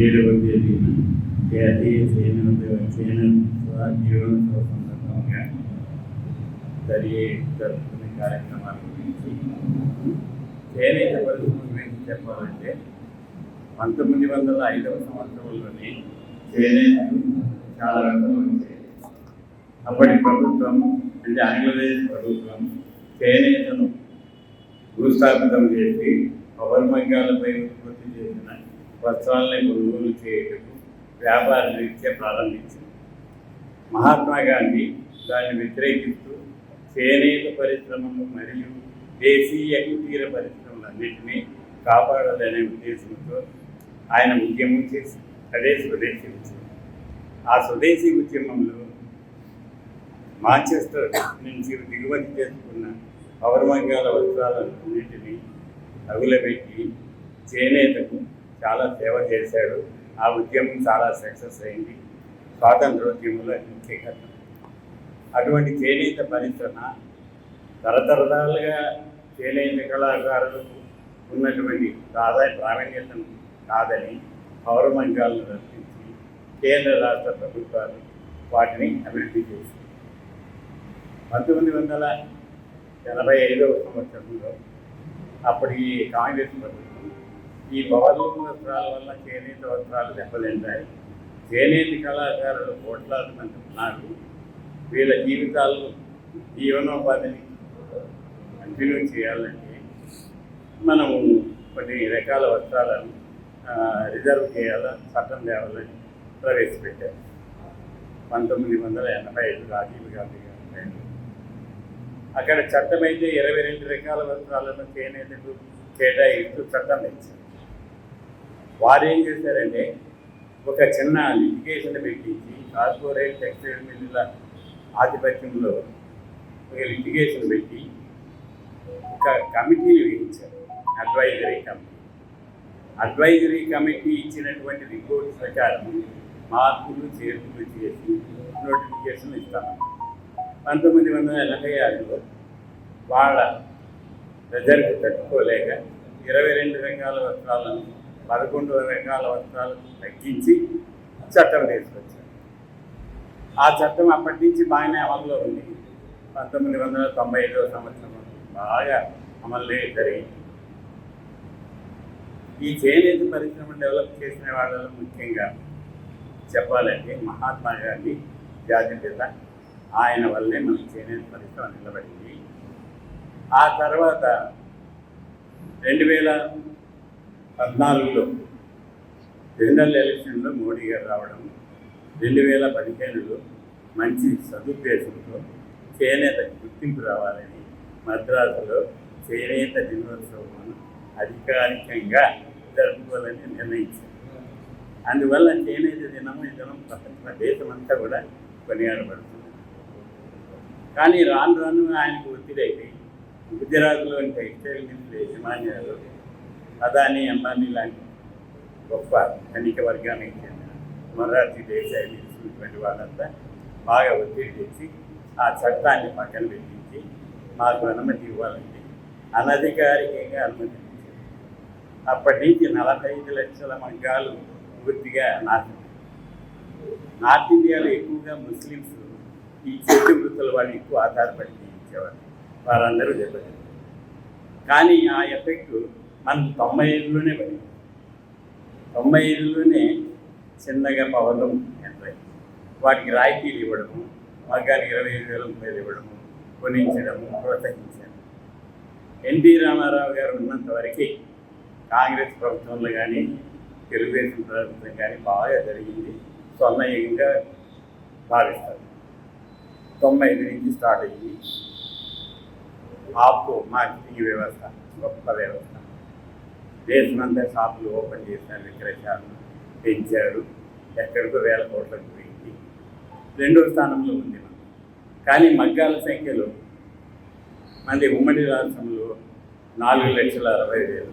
ఏడవ తేదీన జాతీయ సేన సేన జీవనోత్సవ సందర్భంగా జరిగే జరుపుకునే కార్యక్రమాల గురించి చేనేత పరిశ్రమ గురించి చెప్పాలంటే పంతొమ్మిది వందల ఐదవ సంవత్సరంలోనే చేనేతలు చాలా రకాలు అప్పటి ప్రభుత్వం అంటే ఆంధ్రప్రదేశ్ ప్రభుత్వం చేనేతను భూస్థాపితం చేసి పవర్ మగ్గాలపై ఉత్పత్తి చేసిన వస్త్రాలని కొనుగోలు చేయటం వ్యాపార రీత్యా ప్రారంభించింది. మహాత్మా గాంధీ దాన్ని వ్యతిరేకిస్తూ చేనేత పరిశ్రమలు మరియు దేశీయ కుటీర పరిశ్రమలన్నింటినీ కాపాడాలనే ఉద్దేశంతో ఆయన ఉద్యమం చేసి అదే స్వదేశీ ఉద్యమం. ఆ స్వదేశీ ఉద్యమంలో మాంచెస్టర్ నుంచి దిగుమతి చేసుకున్న పౌరమంగాల వస్త్రాలన్నింటినీ తగులబెట్టి చేనేతకు చాలా సేవ చేశాడు. ఆ ఉద్యమం చాలా సక్సెస్ అయింది. స్వాతంత్రోద్యమంలో ముఖ్య అటువంటి చేనేత పరిశ్రమ తరతరాలుగా చేనేత కళాకారులకు ఉన్నటువంటి ఆదాయ ప్రావీణ్యతను కాదని పౌరమంగాలను రక్షించి కేంద్ర రాష్ట్ర ప్రభుత్వాలు వాటిని అభివృద్ధి చేసింది పంతొమ్మిది వందల ఎనభై ఐదవ సంవత్సరంలో అప్పటి కాంగ్రెస్ ప్రభుత్వం ఈ పవర్లూమ్ వస్త్రాల వల్ల చేనేత వస్త్రాలు దెబ్బతింటాయి. చేనేత కళాకారులు కోట్లాది మంది ఉన్నారు. వీళ్ళ జీవితాలు జీవనోపాధిని కంటిన్యూ చేయాలంటే మనము కొన్ని రకాల వస్త్రాలను రిజర్వ్ చేయాలా చట్టం తేవాలని ప్రవేశపెట్టారు. పంతొమ్మిది వందల ఎనభై ఐదు రాజీవ్ గాంధీ గారు అక్కడ చట్టం అయితే ఇరవై రెండు రకాల వస్త్రాలను చేనేతకు కేటాయిస్తూ చట్టం తెచ్చారు వారు ఏం చేశారంటే ఒక చిన్న లిటిగేషన్ పెట్టించి కార్పొరేట్ టెక్స్టైల్ మిల్లుల ఆధిపత్యంలో ఒక లిటిగేషన్ పెట్టి ఒక కమిటీని వేయించారు అడ్వైజరీ కమిటీ అడ్వైజరీ కమిటీ ఇచ్చినటువంటి రిపోర్ట్ ప్రకారం మార్పులు చేర్పులు చేసి నోటిఫికేషన్ ఇస్తాను పంతొమ్మిది వందల ఎనభై ఆరులో వాళ్ళ ప్రజలకు తట్టుకోలేక ఇరవై రెండు రంగాల వస్త్రాలను పదకొండు రంగాల వస్త్రాలను తగ్గించి చట్టం తీసుకొచ్చారు. ఆ చట్టం అప్పటి నుంచి బాగానే అమల్లో ఉంది. పంతొమ్మిది వందల తొంభై ఐదో సంవత్సరం బాగా అమలు జరిగింది ఈ చేనేత పరిశ్రమ డెవలప్ చేసిన వాళ్ళలో ముఖ్యంగా చెప్పాలంటే మహాత్మా గాంధీ జాతిపిత ఆయన వల్లే మనం చేనేత పరిశ్రమ నిలబడింది. ఆ తర్వాత రెండు వేల పద్నాలుగులో జనరల్ ఎలక్షన్లో మోడీ గారు రావడం రెండు వేల పదిహేనులో మంచి సదుద్దేశంతో చేనేత గుర్తింపు రావాలని మద్రాసులో చేనేత దినోత్సవం అధికారికంగా జరుపుకోవాలని నిర్ణయించారు. అందువల్ల చేనేత దినం ఈ దినం ప్రపంచ దేశమంతా కూడా కొనియాడబడుతుంది. కానీ రాను రాను ఆయనకు ఒత్తిడి అయిపోయి గుజరాత్లోని టెక్స్టైల్ మిల్లుల యజమాన్యాలు అదాని అంబానీ లాంటి గొప్ప ధనిక వర్గానికి చెందిన మొరార్జీ దేశాయి ఇటువంటి వాళ్ళంతా బాగా ఒత్తిడి చేసి ఆ చట్టాన్ని పక్కన పెట్టించి మాకు అనుమతి ఇవ్వాలండి అనధికారికంగా అనుమతి ఇచ్చారు. అప్పటి నుంచి నలభై ఐదు లక్షల మగ్గాలు పూర్తిగా నార్త్ నార్త్ ఇండియాలో ఎక్కువగా ముస్లిమ్స్ ఈ చేతి వృత్తుల వాళ్ళు ఎక్కువ ఆధారపడి జీవించేవారు. వారందరూ దెబ్బతిన్నారు. కానీ ఆ ఎఫెక్ట్ మనకు తొంభై ఐదులోనే పడింది. తొంభై ఐదులోనే చిన్నగా పవనం ఎంటర్ వాటికి రాయితీలు ఇవ్వడము మగ్గానికి ఇరవై ఐదు వేల ముప్పై ఇవ్వడము కొనించడము ప్రోత్సహించడం ఎన్టీ రామారావు గారు ఉన్నంత వరకు కాంగ్రెస్ ప్రభుత్వంలో కానీ తెలుగుదేశం ప్రభుత్వం కానీ బాగా జరిగింది. స్వర్ణయుగంగా భావిస్తారు. తొంభై ఐదు నుంచి స్టార్ట్ అయ్యింది ఆపు మార్కెటింగ్ వ్యవస్థ గొప్ప వ్యవస్థ. దేశమంతా షాపులు ఓపెన్ చేశారు విక్రయశాలను పెంచారు. ఎక్కడికో వేల కోట్లకు పోయింది. రెండో స్థానంలో ఉంది మనం. కానీ మగ్గాల సంఖ్యలో మంది ఉమ్మడి రాష్ట్రంలో నాలుగు లక్షల అరవై వేలు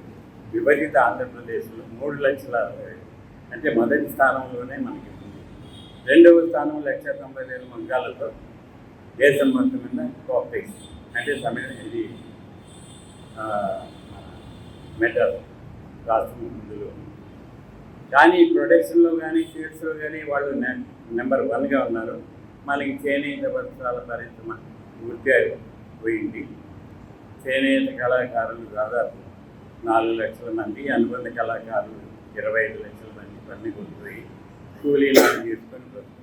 విభజిత ఆంధ్రప్రదేశ్లో మూడు లక్షల అరవై వేలు. అంటే మొదటి స్థానంలోనే మనకి ఉంది. రెండవ స్థానం లక్ష తొంభై వేల మగ్గాలతో దేశం మొత్తం మీద అంటే సమయం ఇది మెటల్ రాష్ట్రం ముందులో. కానీ ప్రొడక్షన్లో కానీ షేర్స్లో కానీ వాళ్ళు నె- నెంబర్ వన్గా ఉన్నారు. మనకి చేనేత వస్త్రాల పరిశ్రమ పూర్తిగా పోయింది. చేనేత కళాకారులు దాదాపు నాలుగు లక్షల మంది అనుబంధ కళాకారులు ఇరవై ఐదు లక్షల మంది పని కొట్టుపోయి కూలీలు తీసుకొని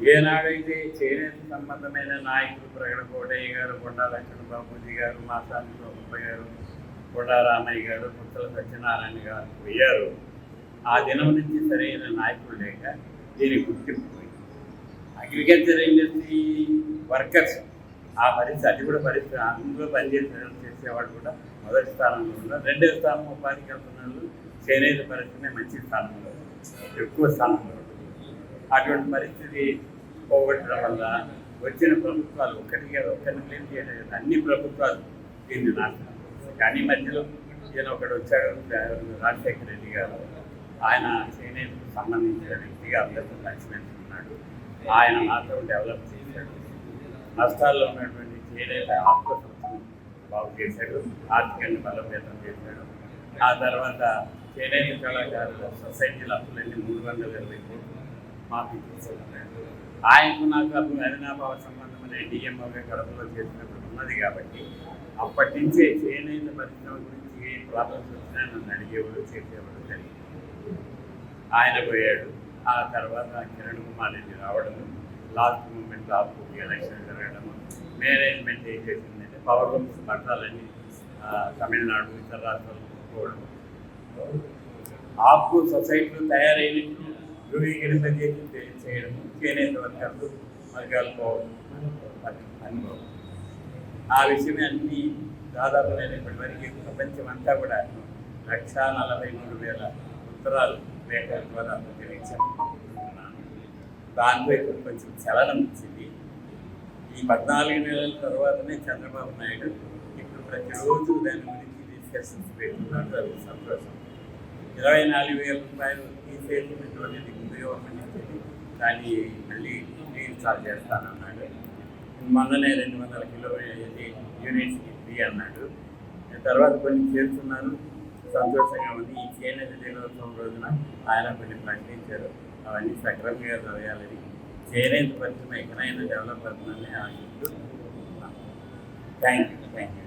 ఏనాడైతే చేనేత సంబంధమైన నాయకులు ప్రగడ కోటయ్య గారు కొండా లక్ష్మణ బాబూజీ గారు మాసాని గోప గారు కొండా రామయ్య గారు పుత్తల సత్యనారాయణ గారు పోయారు. ఆ దినం నుంచి సరైన నాయకులు లేక దీనికి గుర్తింపు పోయింది అగ్రికల్చర్ ఇండస్ట్రీ వర్కర్స్ ఆ పరిస్థితి అది కూడా పరిస్థితి అందులో పనిచేసే చేసేవాడు కూడా మొదటి స్థానంలో ఉన్నారు. రెండవ స్థానం ఉపాధి కల్పనలు చేనేత పరిస్థితి మంచి స్థానంలో ఎక్కువ స్థానంలో అటువంటి పరిస్థితి పోగొట్టడం వల్ల వచ్చిన ప్రభుత్వాలు ఒక్కటి కాదు ఒక్కరిని చేయలేదు. అన్ని ప్రభుత్వాలు దీన్ని నాశనం కానీ మధ్యలో ఈయన ఒకడు వచ్చాడు రాజశేఖర రెడ్డి గారు. ఆయన చేనేతకు సంబంధించిన వ్యక్తిగా అందరితో కలిసిమెలిసి ఉన్నాడు ఆయన మాత్రం డెవలప్ చేశాడు. నష్టాల్లో ఉన్నటువంటి చేనేత ఆత్మ బాగు చేశాడు. ఆర్థికంగా బలోపేతం చేశాడు. ఆ తర్వాత చేనేత కళాకారుల సొసైటీల అప్పులన్నీ మూడు వందల ఇరవై కోట్లు మాఫీ ఆయనకు నాకు అప్పుడు అవినాభావ అనే డిఎంఓగా కడపలో చేసినప్పుడు ఉన్నది కాబట్టి అప్పటి నుంచే చేనేత పరిశ్రమ గురించి ఏ ప్రాబ్లమ్స్ వచ్చినా నన్ను అడిగేవాడు చేసేవాడు జరిగింది. ఆయన పోయాడు. ఆ తర్వాత కిరణ్ కుమార్ రెడ్డి రావడము లాస్ట్ మూమెంట్ ఆపు ఎలక్షన్ జరగడము మేనేజ్మెంట్ ఏం చేసిందంటే పవర్ రూమ్స్ పట్టాలని తమిళనాడు ఇతర రాష్ట్రాలు పోవడం ఆపు సొసైటీలు తయారైనట్టు ధృవీకరింపజేసి చేయడం చేనేత వర్గాలు వర్గాలు పోవడం అనుభవం ఆ విషయమే అన్ని దాదాపు నేను ఇప్పటివరకు ప్రపంచం అంతా కూడా లక్ష నలభై మూడు వేల ఉత్తరాలు లేఖల ద్వారా తెలియచేస్తున్నాను దాంట్లో ఇప్పుడు కొంచెం చలనం వచ్చింది ఈ పద్నాలుగు నెలల తర్వాతనే చంద్రబాబు నాయుడు. ఇప్పుడు ప్రతిరోజు దాని గురించి డిస్కషన్స్ పెట్టుకున్నాడు అది సంతోషం. ఇరవై నాలుగు వేల రూపాయలు తీసేసినటువంటి ముందు గవర్నమెంట్ ఇచ్చేది. కానీ మళ్ళీ రీఇన్స్టాల్ చేస్తానన్నాడు. మొన్ననే రెండు వందల కిలో యూనిట్స్కి ఫ్రీ అన్నాడు. తర్వాత కొన్ని చేస్తున్నారు సంతోషంగా ఉంది. ఈ చేనేత దినోత్సవం రోజున ఆయన కొన్ని ప్రకటించారు అవన్నీ సక్రమంగా జరగాలని చేనేత పరిశ్రమ ఎక్కడైనా డెవలప్ అవుతుందని ఆశిస్తూ థ్యాంక్ యూ థ్యాంక్ యూ